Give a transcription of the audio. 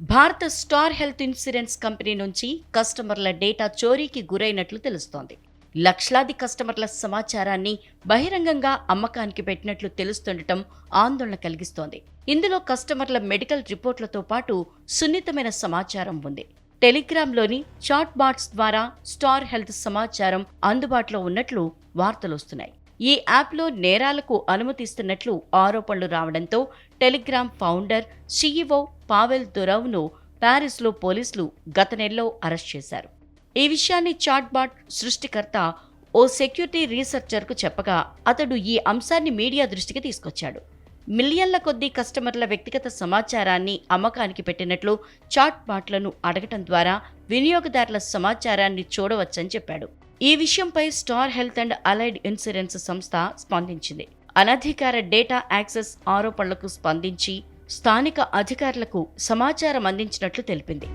భారత star health insurance company నుంచి కస్టమర్ల డేటా చోరీకి గురైనట్లు తెలుస్తోంది. లక్షలాది కస్టమర్ల సమాచారాన్ని బహిరంగంగా అమ్మకానికి పెట్టినట్లు తెలుస్తుండటం ఆందోళన కలిగిస్తోంది. ఇందులో కస్టమర్ల మెడికల్ రిపోర్ట్లతో పాటు సున్నితమైన సమాచారం ఉంది. టెలిగ్రామ్లోని చాట్ బాట్స్ ద్వారా స్టార్ హెల్త్ సమాచారం అందుబాటులో ఉన్నట్లు వార్తలొస్తున్నాయి ఈ యాప్లో నేరాలకు అనుమతిస్తున్నట్లు ఆరోపణలు రావడంతో టెలిగ్రామ్ ఫౌండర్ సీఈఓ పావెల్ దురవ్ను ప్యారిస్లో పోలీసులు గత నెలలో అరెస్ట్ చేశారు. ఈ విషయాన్ని చాట్బాట్ సృష్టికర్త ఓ సెక్యూరిటీ రీసెర్చర్కు చెప్పగా అతడు ఈ అంశాన్ని మీడియా దృష్టికి తీసుకొచ్చాడు. మిలియన్ల కొద్దీ కస్టమర్ల వ్యక్తిగత సమాచారాన్ని అమ్మకానికి పెట్టినట్లు చాట్ బాట్లను అడగటం ద్వారా వినియోగదారుల సమాచారాన్ని చూడవచ్చని చెప్పాడు. ఈ విషయంపై Star Health and Allied Insurance సంస్థ స్పందించింది. అనధికార డేటా యాక్సెస్ ఆరోపణలకు స్పందించి స్థానిక అధికారులకు సమాచారం అందించినట్లు తెలిపింది.